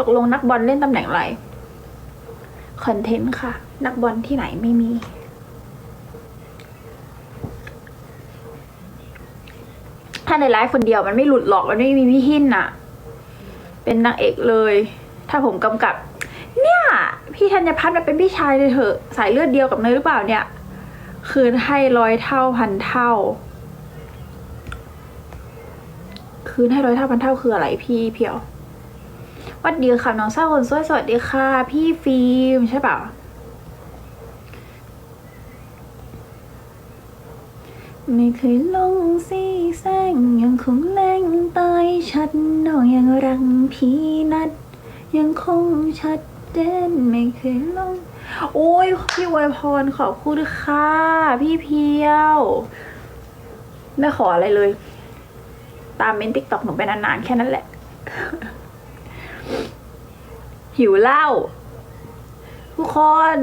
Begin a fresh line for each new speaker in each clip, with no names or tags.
ตกลงนักบอลเล่นตำแหน่งอะไร คอนเทนต์ค่ะ นักบอลที่ไหนไม่มี ถ้าในไลฟ์คนเดียวมันไม่หลุดหรอก มันไม่มีพี่หินน่ะ เป็นนางเอกเลย ถ้าผมกำกับ เนี่ย พี่ธัญพัฒน์มันเป็นพี่ชายเลยเถอะ สายเลือดเดียวกับเนยหรือเปล่าเนี่ย คืนให้ร้อยเท่าพันเท่าคืนให้ร้อยเท่าพันเท่าคืออะไรพี่เพียว วัดดีค่ะน้องเศร้าคนสวยสวัสดีค่ะ พี่ฟิล์มใช่เปล่าไม่เคยลงสีแสงยังคงแรงตายชัดน้องยังรังพีนัด ยังคงชัดเจนไม่เคยลง โอ้ยพี่อวยพรขอบคุณค่ะ พี่เพียว ไม่ขออะไรเลย ตามเมนติ๊กต็อกหนูไปนานๆ แค่นั้นแหละ หิวเหล้าทุกคน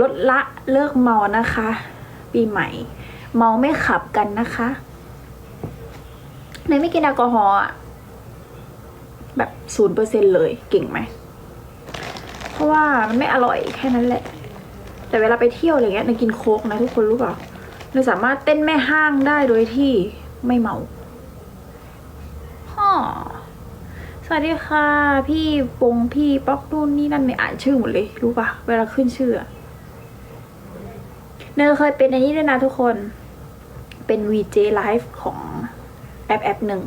ลดละเลิกเมานะคะ ปีใหม่ เมาไม่ขับกันนะคะเนยไม่กินแอลกอฮอล์แบบศูนย์เปอร์เซ็นเลยเก่งไหม เพราะว่ามันไม่อร่อยแค่นั้นแหละ แต่เวลาไปเที่ยวอะไรเงี้ยเนยกินโค้กนะทุกคนรู้เปล่าเนยสามารถเต้นแม่ห้างได้โดยที่ไม่เมา สวัสดีค่ะ พี่ปงพี่ป๊อกนู่นนี่นั่นเนี่ยอ่านชื่อหมดเลย รู้ปะเวลาขึ้นชื่อเนยเคยเป็นอันนี้ด้วยนะทุกคน เป็น VJ Live ของแอปแอปหนึ่ง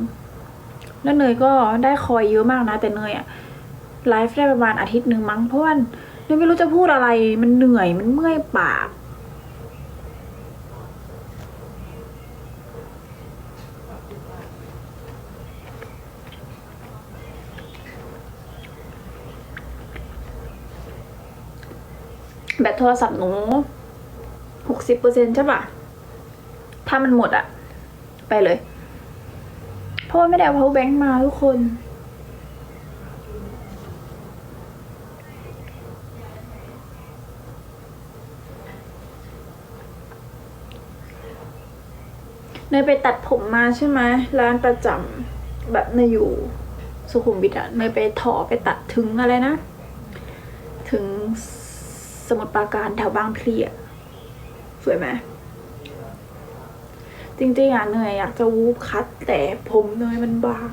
แล้วเนยก็ได้คอยเยอะมากนะ แต่เนยอะไลฟ์ได้ประมาณอาทิตย์หนึ่งมั้งเพราะว่าเนยไม่รู้จะพูดอะไร มันเหนื่อยมันเมื่อยปาก แบตโทรศัพท์หนูหกสิบเปอร์เซ็นใช่ปะถ้ามันหมดอะไปเลย เพราะว่าไม่ได้เอา power bank มาทุกคน เนยไปตัดผมมาใช่ไหมร้านประจำแบบเนยอยู่สุขุมวิทอะเนยไปถอไปตัดถึงอะไรนะ ถึง สมุทรปราการแถวบางพลีอะสวยไหมจริงๆอะเหนื่อยอยากจะวูบคัดแต่ผมเนยมันบาง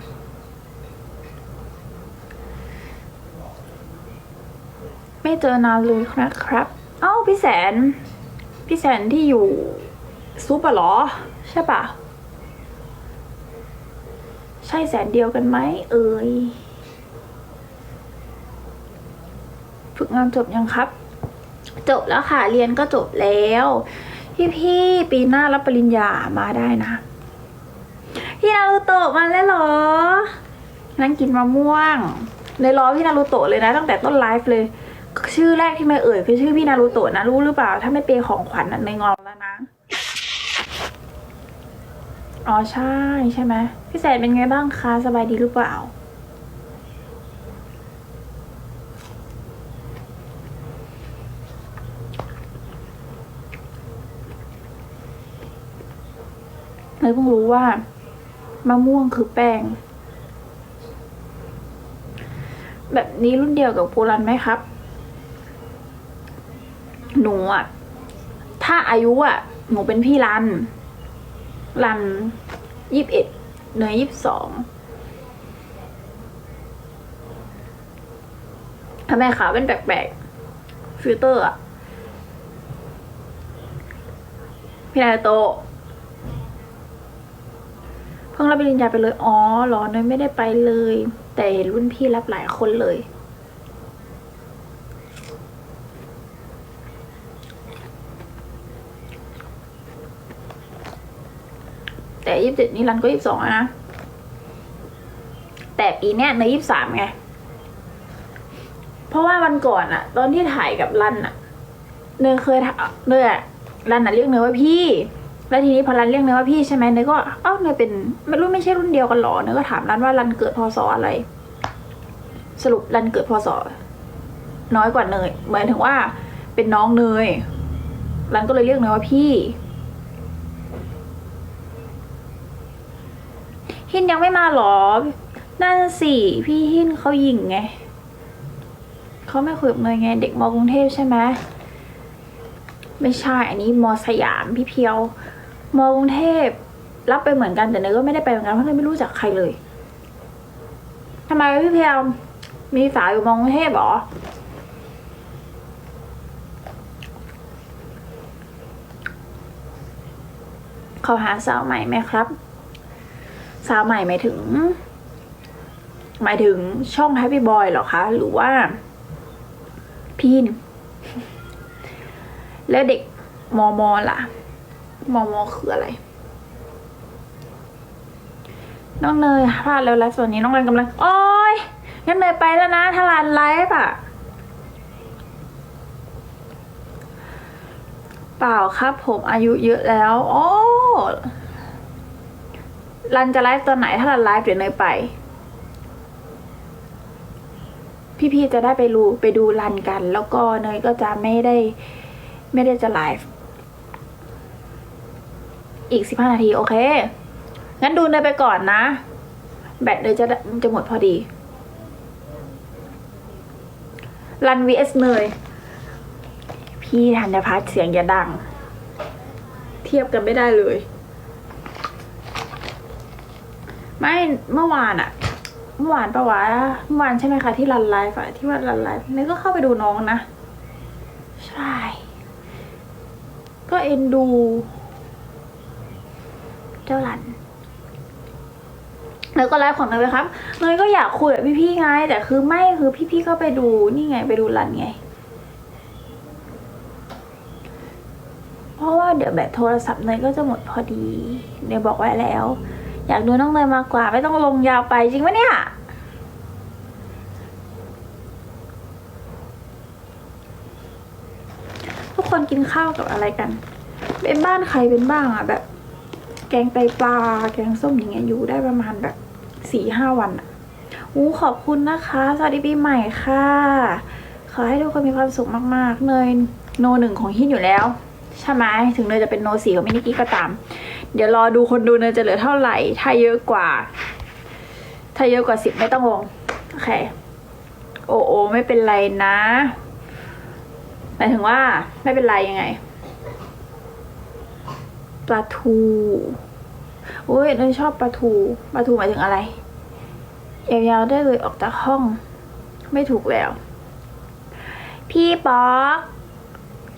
ไม่เจอนานเลยนะครับ เอ้าพี่แสน พี่แสนที่อยู่ซุปอะเหรอ ใช่ปะใช่แสนเดียวกันไหมเอ่ย ฝึกงานจบยังครับ จบแล้วค่ะ เรียนก็จบแล้วพี่พี่ปีหน้ารับปริญญามาได้นะ พี่นารูโตะมาแล้วเหรอ นั่งกินมะม่วงเลยรอพี่นารูโตะเลยนะ ตั้งแต่ต้นไลฟ์เลย ชื่อแรกที่ไม่เอ่ยคือชื่อพี่นารูโตะนะรู้หรือเปล่า ถ้าไม่เปย์ของขวัญน่ะในงอนแล้วนะ อ๋อใช่ใช่ไหมพี่แสนเป็นไงบ้างคะสบายดีหรือเปล่า เลยเพิ่งรู้ว่ามะม่วงคือแป้ง แบบนี้รุ่นเดียวกับปูรันไหมครับ หนูอะถ้าอายุอะหนูเป็นพี่รัน รันยี่สิบเอ็ดเนยยี่สิบสองทำไมขาเป็นแปลกๆฟิลเตอร์อะพี่นายโต พิ่งรับปริญญาไปเลย อ๋อหรอเนยไม่ได้ไปเลย แต่เห็นรุ่นพี่รับหลายคนเลย แต่ยี่สิบเจ็ดนี่รันก็ยี่สิบสองนะ แต่ปีเนี้ยเนยยี่สิบสามไง เพราะว่าวันก่อนอะตอนที่ถ่ายกับรันอะเนยเคยเนยอะรันอะเรียกเนยว่าพี่ แล้วทีนี้พอรันเรียกเนยว่าพี่ใช่ไหมเนยก็เอ้าเนยเป็นไม่รู้ไม่ใช่รุ่นเดียวกันหรอเนยก็ถามรันว่ารันเกิดพศอะไร สรุปรันเกิดพศน้อยกว่าเนยหมายถึงว่าเป็นน้องเนยรันก็เลยเรียกเนยว่าพี่หินยังไม่มาหรอ นั่นสิพี่หินเขาหยิงไง เขาไม่คุยกับเนยไง เด็กมอกรุงเทพใช่ไหม ไม่ใช่ อันนี้มอสยามพี่เพียว มอกรุงเทพรับไปเหมือนกันแต่เนยก็ไม่ได้ไปเหมือนกันเพราะเนยไม่รู้จักใครเลยทำไมพี่เพียวมีสาวอยู่มอกรุงเทพหรอเขาหาสาวใหม่ไหมครับ สาวใหม่หมายถึง หมายถึงช่อง Happy Boy เหรอคะ หรือว่า พี่นแล้วเด็กมอมอล่ะ มอมอคืออะไร น้องเนยพลาดแล้วแล้วส่วนนี้น้องเนยกำลัง โอ้ยงั้นเนยไปแล้วนะถ้าร้านไลฟ์อะเปล่าครับผมอายุเยอะแล้ว โอ้รันจะไลฟ์ตอนไหนถ้ารันไลฟ์เดี๋ยวเนยไป พี่ๆจะได้ไปรู้ไปดูรันกัน แล้วก็เนยก็จะไม่ได้ ไม่ได้จะไลฟ์ อีกสิบห้านาที โอเค งั้นดูเนยไปก่อนนะ แบตเนยจะจะหมดพอดีรัน vs เนย พี่ธัญพัฒน์เสียงอย่าดัง เทียบกันไม่ได้เลย ไม่เมื่อวานอะเมื่อวานปะวะเมื่อวานใช่ไหมคะที่รันไลฟ์อะที่ว่ารันไลฟ์เนี่ก็เข้าไปดูน้องนะ ใช่ ก็เอ็นดู จ้ารันแล้วก็ไลฟ์ของเนยไปครับเนยก็อยากคุยกับพี่ๆไง แต่คือไม่คือพี่ๆก็ไปดูนี่ไงไปดูรันไง เพราะว่าเดี๋ยวแบตโทรศัพท์เนยก็จะหมดพอดีเนยบอกไว้แล้ว อยากดูน้องเนยมากกว่า ไม่ต้องลงยาวไปจริงปะเนี่ยทุกคนกินข้าวกับอะไรกัน เป็นบ้านใครเป็นบ้างอะแบบ แกงไตปลา แกงส้มอย่างเงี้ยอยู่ได้ประมาณแบบสี่ห้าวันอะอู้ขอบคุณนะคะ สวัสดีปีใหม่ค่ะ ขอให้ทุกคนมีความสุขมากๆ เนยโนหนึ่งของฮินอยู่แล้ว ใช่ไหมถึงเนยจะเป็นโนสี่ของมินิกี้ก็ตาม เดี๋ยวรอดูคนดูเนยจะเหลือเท่าไหร่ ถ้าเยอะกว่า ถ้าเยอะกว่าสิบไม่ต้องลง โอเค โอโอไม่เป็นไรนะหมายถึงว่าไม่เป็นไรยังไง ปลาทูอุ้ยเนยชอบปลาทูปลาทูหมายถึงอะไรยาวๆได้เลยออกจากห้อง ไม่ถูกแล้ว พี่ป๊อก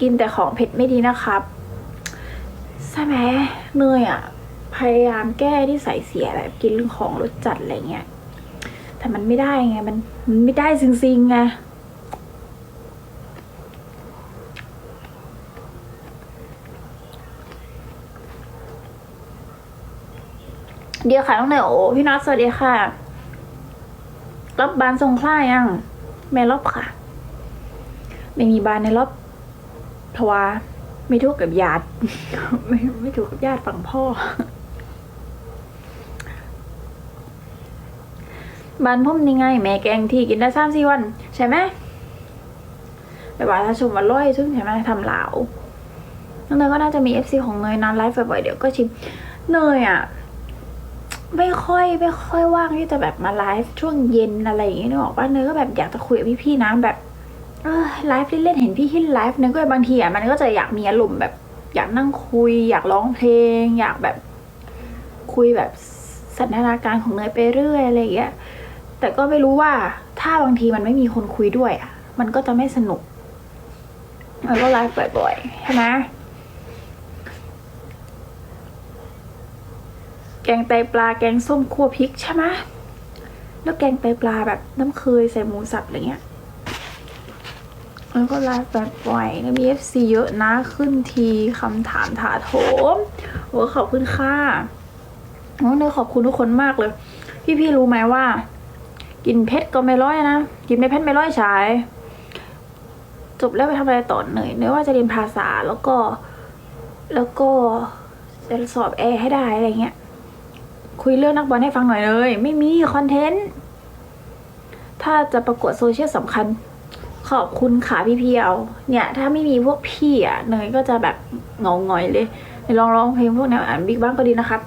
กินแต่ของเผ็ดไม่ดีนะครับใช่ไหมเนยอะ พยายามแก้ที่ใส่เสียแบบกินเรื่องของรสจัดอะไรเงี้ยแต่มันไม่ได้ไงมันมันไม่ได้จริงๆไง เดียวค่ะน้องเนยโอ้พี่น็อตสวัสดีค่ะ รับบานทรงคล้ายังไม่รอบค่ะ ไม่มีบานในรอบเพราะว่าไม่ถูกกับญาติไม่ไม่ถูกกับญาติฝั่งพ่อ บานพุ่มนี่ไง แม่แกงที่กินได้สามสี่วัน ใช่ไหมแต่ว่าถ้าชมว่าร้อยซึ่งใช่ไหมทำเหลาน้องเนยก็น่าจะมีเอฟซีของเนยนานไลฟ์บ่อยๆเดี๋ยวก็ชิมเนยอะ ไม่ค่อยไม่ค่อยว่างที่จะแบบมาไลฟ์ช่วงเย็นอะไรอย่างเงี้ยนึกออกว่าเนยก็แบบอยากจะคุยกับพี่ๆนะแบบเออไลฟ์เล่นๆเห็นพี่ฮินไลฟ์เนยก็บางทีอะมันก็จะอยากมีอารมณ์แบบ อยากนั่งคุย อยากร้องเพลง อยากแบบคุยแบบสันทนาการของเนยไปเรื่อยอะไรอย่างเงี้ยแต่ก็ไม่รู้ว่าถ้าบางทีมันไม่มีคนคุยด้วยอะมันก็จะไม่สนุกมันก็ไลฟ์บ่อยๆใช่ไหม แกงไตปลาแกงส้มคั่วพริกใช่ไหมแล้วแกงไตปลาแบบน้ำเคยใส่หมูสับอะไรเงี้ยแล้วก็ไลฟ์แบบบ่อยแล้วมี FC เยอะนะขึ้นทีคำถามถาโถมโอ้ขอบคุณค่ะโอ้เนยขอบคุณทุกคนมากเลย พี่ๆรู้ไหมว่า กินเพชรก็ไม่ร้อยนะกินไม่เพชรไม่ร้อยฉายจบแล้วไปทำอะไรต่อเนยเนยว่าจะเรียนภาษาแล้วก็ แล้วก็จะสอบแอร์ให้ได้อะไรเงี้ย คุยเรื่องนักบอลให้ฟังหน่อยเลย ไม่มีคอนเทนต์ ถ้าจะประกวดโซเชียลสำคัญ ขอบคุณค่ะพี่เพียวเนี่ย ถ้าไม่มีพวกพี่อะเนยก็จะแบบเงาหงอยเลยเนยลองร้องเพลงพวกแนวอ่านบิ๊กบ้างก็ดีนะครับ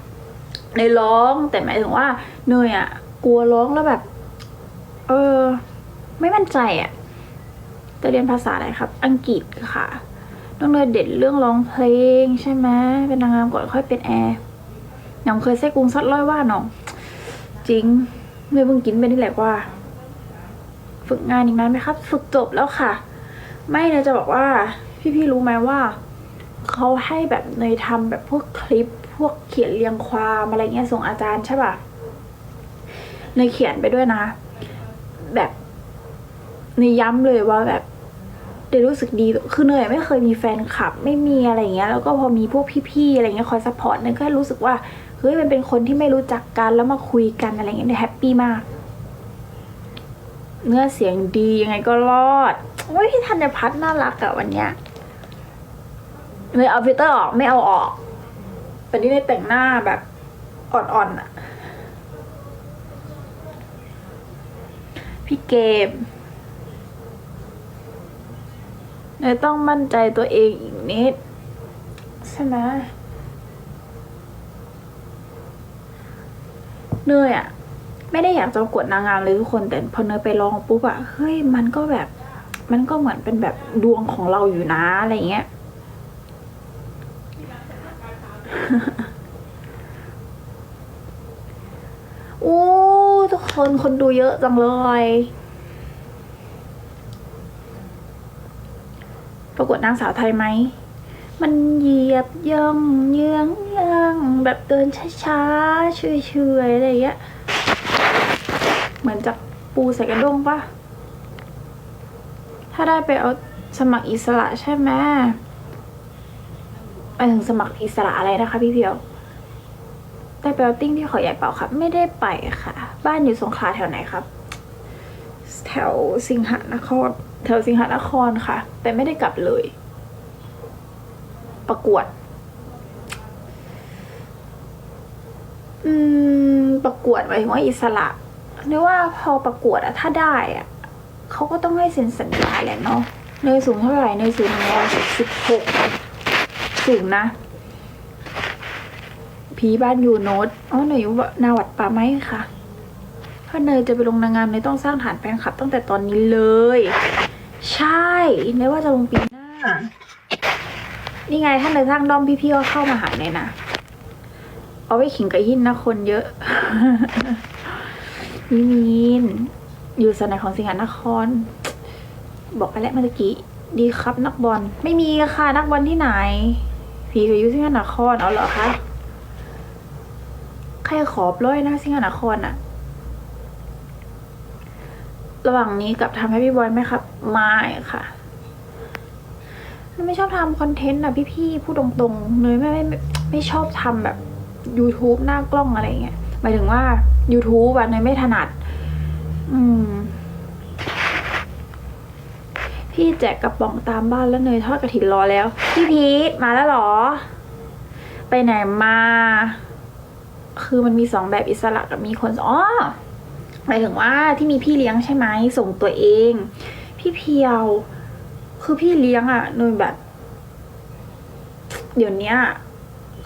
เนร้องแต่หมายถึงว่าเนยอะ กลัวร้องแล้วแบบ เออ ไม่มั่นใจอะจะเรียนภาษาอะไรครับ อังกฤษค่ะน้องเนยเด่นเรื่องร้องเพลงใช่ไหมเป็นนางงามก่อนค่อยเป็นแอร์ น้องเคยเซกรุงซัดร้อยว่าน้องจริงเนยเพิ่งกินไปนี่แหละว่า ฝึกงานอีกนานไหมครับ ฝึกจบแล้วค่ะ ไม่เนยจะบอกว่า พี่ๆรู้ไหมว่าเขาให้แบบเนยทำแบบพวกคลิป พวกเขียนเรียงความอะไรเงี้ยส่งอาจารย์ใช่ป่ะเนยเขียนไปด้วยนะ แบบเนยย้ำเลยว่าแบบเดยรู้สึกดีคือเนยไม่เคยมีแฟนคลับ ไม่มีอะไรเงี้ย แล้วก็พอมีพวกพี่ๆอะไรเงี้ยคอยซัพพอร์ตเนยก็รู้สึกว่า เฮ้ยมันเป็นคนที่ไม่รู้จักกันแล้วมาคุยกันอะไรเงี้ยเนยแฮปปี้มาก เนื้อเสียงดียังไงก็รอดโอ้ยพี่ธัญพัฒน์น่ารักอะวันเนี้ยเลยเอาฟิลเตอร์ออกไม่เอาออก แต่นี่ในแต่งหน้าแบบอ่อนๆอะพี่เกมเลยต้องมั่นใจตัวเองอีกนิดใช่ไหม เนยอะไม่ได้อยากจะประกวดนางงามเลยทุกคนแต่พอเนยไปลองปุ๊บอะเฮ้ยมันก็แบบ มันก็เหมือนเป็นแบบดวงของเราอยู่นะอะไรเงี้ยโอ้ทุกคนคนดูเยอะจังเลยประกวดนางสาวไทยไหม มันเหยียบย่องเยื้องย่างแบบเดินช้าๆเฉยๆอะไรอย่างเงี้ย เหมือนจับปูใส่กระด้งปะถ้าได้ไปเอาสมัครอิสระใช่ไหมไปถึงสมัครอิสระอะไรนะคะพี่เพียวได้ไปเอาติ้งที่เขาใหญ่เปล่าครับ ไม่ได้ไปค่ะ บ้านอยู่สงขลาแถวไหนครับ แถวสิงหนคร แถวสิงหนครค่ะ แต่ไม่ได้กลับเลย ประกวด อืม ประกวดหมายถึงว่าอิสระเรียกว่าพอประกวดอะถ้าได้อะเขาก็ต้องให้เซ็นสัญญาแหละเนาะเนยสูงเท่าไหร่เนยสูงหนึ่งร้อยสิบหกสูงนะผีบ้านอยู่โน้ตอ๋อเนยอยู่นาวัดป่าไม้ค่ะ ถ้าเนยจะไปลงนางงามเนยต้องสร้างฐานแฟนคลับตั้งแต่ตอนนี้เลย ใช่เนยว่าจะลงปีหน้า นี่ไงถ้าเนสร้างด้อมพี่ๆก็เข้ามาหาเนยนะ เอาไว้ขิงกับหินนะคนเยอะมิมีนอยู่สนามของสิงหานคร บอกไปแล้วเมื่อกี้ ดีครับนักบอล ไม่มีค่ะนักบอลที่ไหน ผีกับอยู่สิงหานครเอาเหรอคะใครขอบร้อยนะสิงหานครอะระหว่างนี้กับทำให้พี่บอยไหมครับ ไม่ค่ะ ไม่ชอบทำคอนเทนต์อะพี่ๆพูดตรงๆเลยไม่ไม่ไม่ชอบทำแบบ YouTube หน้ากล้องอะไรเงี้ยหมายถึงว่า YouTube อะเนยไม่ถนัด อืม พี่แจกกระป๋องตามบ้านแล้วเนยทอดกระถิ่นรอแล้ว พี่พีทมาแล้วหรอ ไปไหนมา คือมันมีสองแบบอิสระกับมีคนอ๋อหมายถึงว่าที่มีพี่เลี้ยงใช่ไหมส่งตัวเอง พี่เพียว คือพี่เลี้ยงอะเนยแบบ เดี๋ยวนี้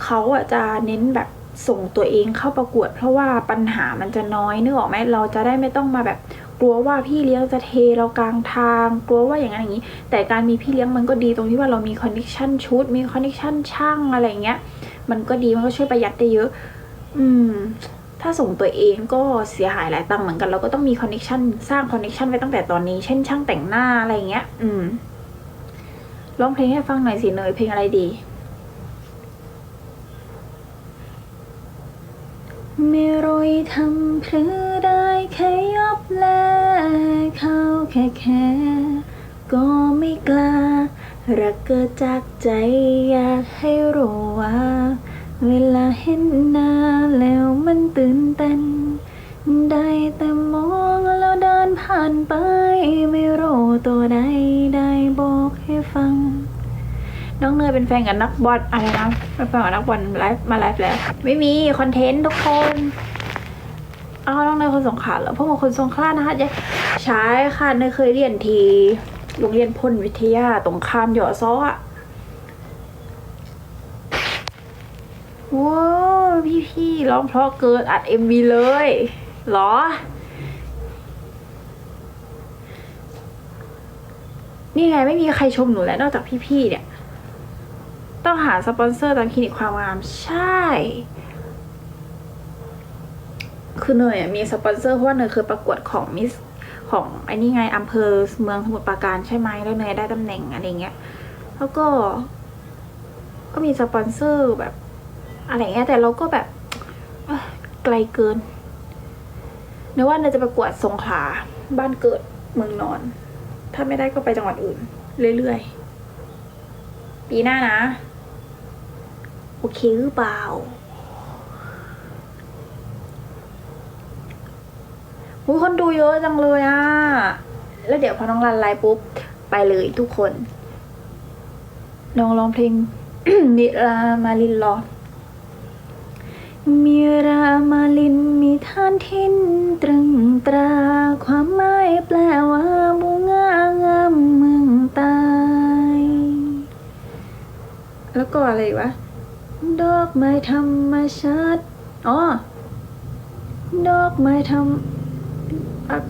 เขาอะจะเน้นแบบส่งตัวเองเข้าประกวด เพราะว่าปัญหามันจะน้อยนึกออกไหมเราจะได้ไม่ต้องมาแบบกลัวว่าพี่เลี้ยงจะเทเรากลางทาง กลัวว่าอย่างนั้นอย่างนี้ แต่การมีพี่เลี้ยงมันก็ดีตรงที่ว่าเรามีคอนเนคชั่นชุด มีคอนเนคชั่นช่างอะไรเงี้ย มันก็ดีมันก็ช่วยประหยัดได้เยอะ อืม ถ้าส่งตัวเองก็เสียหายหลายตังค์เหมือนกัน เราก็ต้องมีคอนเนคชั่นสร้างคอนเนคชั่นไว้ตั้งแต่ตอนนี้ เช่นช่างแต่งหน้าอะไรเงี้ย อืม ร้องเพลงให้ฟังหน่อยสิเนยเพลงอะไรดี ไม่รู้ทำเพื่อได้แค่ยบแลเขาแค่แค่ก็ไม่กล้า รักเกิดจากใจอยากให้รู้ว่า เวลาเห็นหน้าแล้วมันตื่นเต้นได้แต่มองแล้วเดินผ่านไป ไม่รู้ตัวใดได ฟัง น้องเนยเป็นแฟนกับนักบอลอะไรนะเป็นแฟนกับนักบอลไลฟ์มาไลฟ์แล้ว ไม่มีคอนเทนต์ทุกคนเอาน้องเนยคนสงขลาเหรอพวกมันคนสงขลานะคะจ๊ใช่ค่ะเนยเคยเรียนทีโรงเรียนพลวิทยาตรงข้ามหยอซ้ออะว้าวพี่พีพี่ร้องเพราะเกินอัดเอ็มวีเลยเหรอ นี่ไงไม่มีใครชมหนูแล้วนอกจากพี่ๆเนี่ย ต้องหาสปอนเซอร์ตามคลินิกความงามใช่ คือเนยอะมีสปอนเซอร์เพราะว่าเนยเคยประกวดของมิสของไอ้นี่ไงอำเภอเมืองสมุทรปราการใช่ไหมแล้วเนยได้ตำแหน่งอะไรเงี้ย แล้วก็ ก็มีสปอนเซอร์แบบ อะไรเงี้ยแต่เราก็แบบไกลเกินเนยว่าเนยจะประกวดสงขลาบ้านเกิดเมืองนอน ถ้าไม่ได้ก็ไปจังหวัดอื่น เรื่อยๆ ปีหน้านะ โอเคหรือเปล่าอุ้ยคนดูเยอะจังเลยอะแล้วเดี๋ยวพอน้องรันไลน์ปุ๊บ ไปเลยทุกคนน้องร้องเพลงมิรามาลินรอมิรามาลินมีท่านทินตรึงตรา ความหมายแปลว่าบุงา ตาย แล้วก็อะไรวะ ดอกไม้ธรรมชาติอ๋อ ดอกไม้ธรรม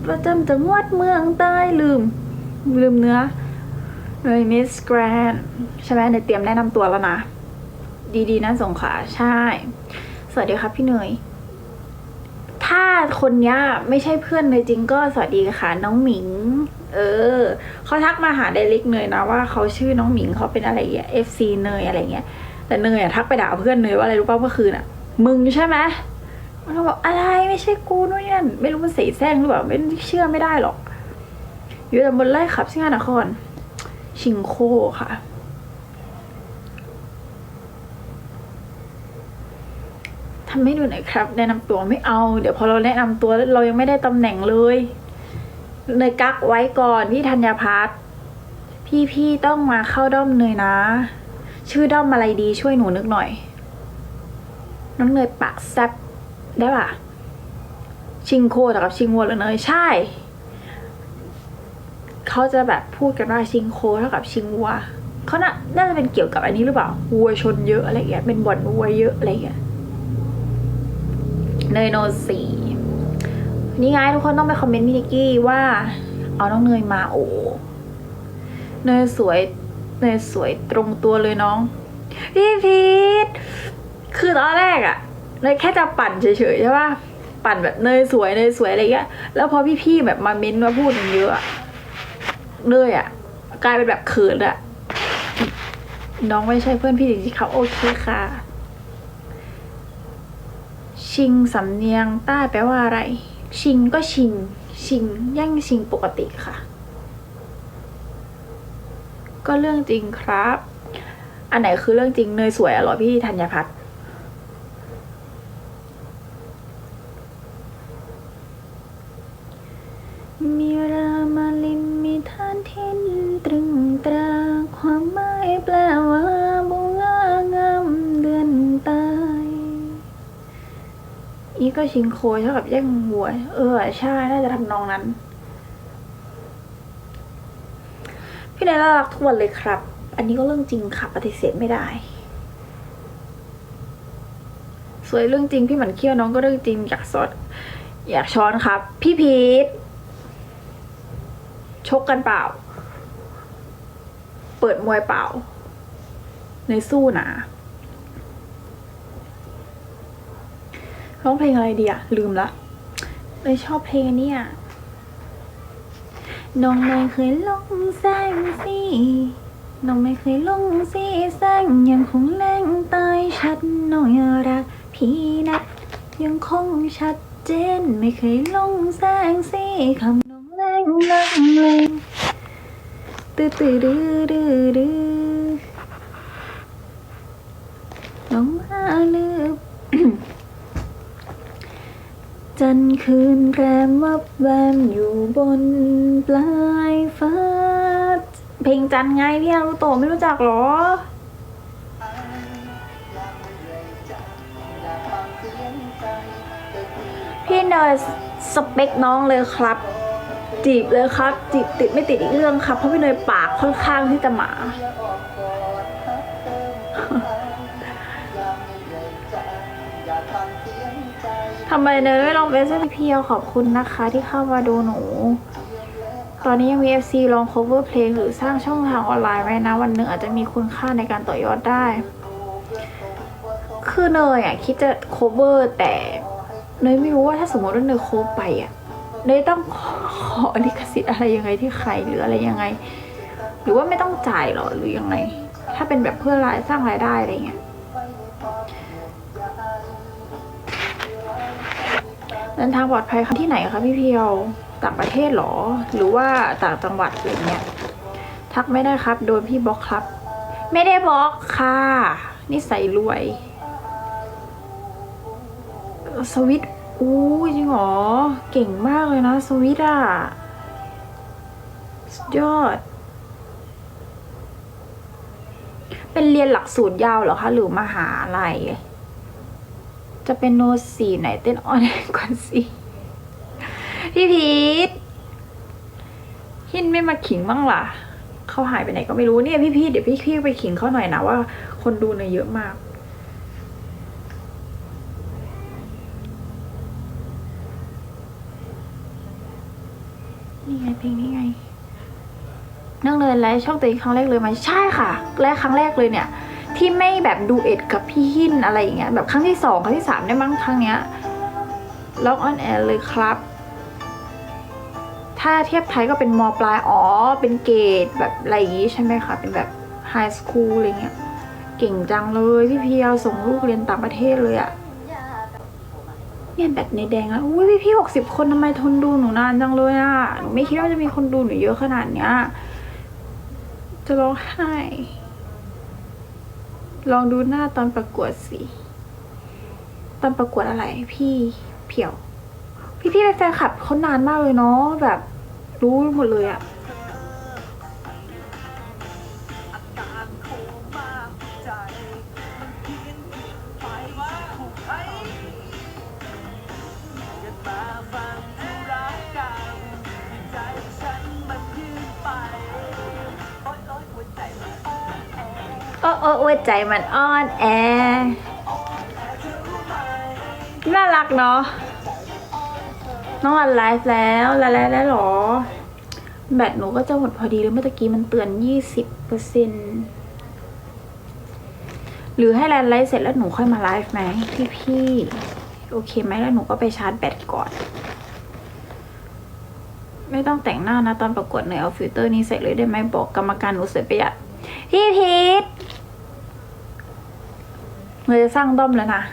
ประจำจังหวัดเมืองใต้ลืม ลืมเนื้อเลยมิสแกรนใช่ไหมเนยเตรียมแนะนำตัวแล้วนะ ดีๆนะสงขาใช่ สวัสดีครับพี่เนย ถ้าคนนี้ไม่ใช่เพื่อนเนยจริงก็สวัสดีค่ะ น้องหมิง เออเขาทักมาหาไดเรกเนยนะว่าเขาชื่อน้องหมิงเขาเป็นอะไรเงี้ย FC เนยอะไรเงี้ย แต่เนยอะทักไปด่าเพื่อนเนยว่าอะไรรู้ป่ะเมื่อคืนอะมึงใช่ไหมมันบอกอะไรไม่ใช่กูนู่นนี่นั่นไม่รู้มันเสแสร้งหรือเปล่าไม่เชื่อไม่ได้หรอก อยู่แต่บนไร่ขับชิงานคร ชิงโคค่ะทำให้ดูหน่อยครับ แนะนำตัวไม่เอา เดี๋ยวพอเราแนะนำตัวเรายังไม่ได้ตำแหน่งเลย เนยกักไว้ก่อนพี่ธัญพัฒน์พี่ๆต้องมาเข้าด้อมเนยนะ ชื่อด้อมอะไรดีช่วยหนูนึกหน่อย น้องเนยปากแซบได้ป่ะ ชิงโคแต่กับชิงวัวหรือเนยใช่ เขาจะแบบพูดกันว่าชิงโคเท่ากับชิงวัวเขาน่าน่าจะเป็นเกี่ยวกับอันนี้หรือเปล่าวัวชนเยอะอะไรเงี้ยเป็นบ่อนวัวเยอะอะไรเงี้ยเนยโนสี นี่ไงทุกคนต้องไปคอมเมนต์มินิกกี้ว่า เอาน้องเนยมาโอ้เนยสวยเนยสวยตรงตัวเลยน้อง พี่พีทคือตอนแรกอะเนยแค่จะปั่นเฉยๆใช่ป่ะปั่นแบบเนยสวยเนยสวยอะไรเงี้ยแล้วพอพี่ๆแบบมาเม้นต์มาพูดอย่างเยอะอะเนยอะกลายเป็นแบบเขินอะน้องไม่ใช่เพื่อนพี่จริงๆเขาโอเคค่ะ ชิงสำเนียงใต้แปลว่าอะไร ชิงก็ชิง ชิงแย่งชิงปกติค่ะ ก็เรื่องจริงครับ อันไหนคือเรื่องจริงเนยสวยอร่อยพี่ธัญพัฒน์ อีก็ชิงโคเท่ากับแย่งวัวเออใช่น่าจะทำนองนั้น พี่นายน่ารักทุกวันเลยครับ อันนี้ก็เรื่องจริงค่ะปฏิเสธไม่ได้ สวยเรื่องจริงพี่หมันเคี้ยวน้องก็เรื่องจริงอยากสดอยากช้อนครับ พี่พีทชกกันเปล่า เปิดมวยเปล่า ในสู้นะ ร้องเพลงอะไรดีอะลืมละเลยชอบเพลงนเนี้ยน้องไม่เคยลงแสงสีน้องไม่เคยลงสีแสงยังคงแรงตายชัดน้องรักพี่นัดยังคงชัดเจนไม่เคยลงแสงสีคำน้องแรงลังเลงตื้อตื้อดื้อดื้อดื้อน้องมาลืม จันทร์คืนแรมวับแวมอยู่บนปลายฟ้า เพลงจันทร์ไงพี่อารุโตะไม่รู้จักหรอ พี่เนยสเปคน้องเลยครับ จีบเลยครับ จีบติดไม่ติดอีกเรื่องครับ เพราะพี่เนยปากค่อนข้างที่จะหมา
ทำ
ไมเนยไม่ลองเป็นเสื้อเพียวขอบคุณนะคะที่เข้ามาดูหนู ตอนนี้ยังมี FC ลอง cover เพลงหรือสร้างช่องทางออนไลน์ไว้นะ วันหนึ่งอาจจะมีคุณค่าในการต่อยอดได้ คือเนยอะคิดจะ cover แต่เนยไม่รู้ว่าถ้าสมมติว่าเนยโคไปอะเนยต้องขอลิขสิทธิ์อะไรยังไงที่ใครหรืออะไรยังไง หรือว่าไม่ต้องจ่ายหรอหรือยังไง ถ้าเป็นแบบเพื่อรายสร้างรายได้อะไรเงี้ย ดินทางปลอดภัยค่ะที่ไหนคะพี่เพียวต่างประเทศหรอ หรือว่าต่างจังหวัดอะไรเงี้ยทักไม่ได้ครับ โดนพี่บล็อกครับ ไม่ได้บล็อกค่ะนิสัยรวย สวิตอู้จริงเหรอ เก่งมากเลยนะ สวิตอะสุดยอด เป็นเรียนหลักสูตรยาวเหรอคะ หรือมหาลัย จะเป็นโนสีไหนเต้นออนแอนกว่าสิพี่พีทหินไม่มาขิงบ้างล่ะเขาหายไปไหนก็ไม่รู้เนี่ยพี่พีทเดี๋ยวพี่พีทไปขิงเขาหน่อยนะว่า คนดูเนี่ยเยอะมาก นี่ไงเพลงนี้ไงนั่งเลยไลฟ์ช่องตัวเองครั้งแรกเลยไหมใช่ค่ะและครั้งแรกเลยเนี่ย ที่ไม่แบบดูเอ็ดกับพี่หินอะไรอย่างเงี้ยแบบครั้งที่สองครั้งที่สามได้มั้งครั้งเนี้ยล็อกออนแอร์เลยครับ ถ้าเทียบไทยก็เป็นมปลายอ๋อเป็นเกรดแบบอะไรอย่างงี้ใช่ไหมคะเป็นแบบไฮสคูลอะไรเงี้ยเก่งจังเลยพี่เพียวส่งลูกเรียนต่างประเทศเลยอะเนี่ยแบตในแดงแล้วอุ้ยพี่พี่หกสิบคนทำไมทนดูหนูนานจังเลยอะหนูไม่คิดว่าจะมีคนดูหนูเยอะขนาดเนี้ยจะร้องไห้ ลองดูหน้าตอนประกวดสิ ตอนประกวดอะไร พี่เพียว พี่พี่เป็นแฟนคลับเขานานมากเลยเนาะแบบรู้หมดเลยอะ ใจมันอ่อนแอ น่ารักเนาะ น้องรันไลฟ์แล้วไลฟ์แล้วแล้วหรอ แบตหนูก็จะหมดพอดีเลยเมื่อกี้มันเตือนยี่สิบเปอร์เซ็นหรือให้รันไลฟ์เสร็จแล้วหนูค่อยมาไลฟ์ไหมพี่พี่โอเคไหมแล้วหนูก็ไปชาร์จแบตก่อน ไม่ต้องแต่งหน้านะตอนประกวดเหนื่อยเอาฟิลเตอร์นี้ใส่เลยได้ไหมบอกกรรมการหนูเสร็จประหยัดพี่พีท เราจะสร้างด้อมแล้วนะ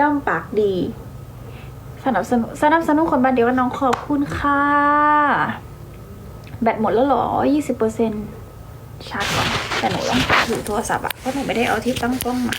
ด้อมปากดี สนับสนุนสนับสนุนคนบ้านเดียวกันน้องขอบคุณค่ะ แบตหมดแล้วหรอยี่สิบเปอร์เซ็นชาร์จก่อน แต่หนูต้องถือโทรศัพท์อะเพราะหนูไม่ได้เอาที่ตั้งกล้องมา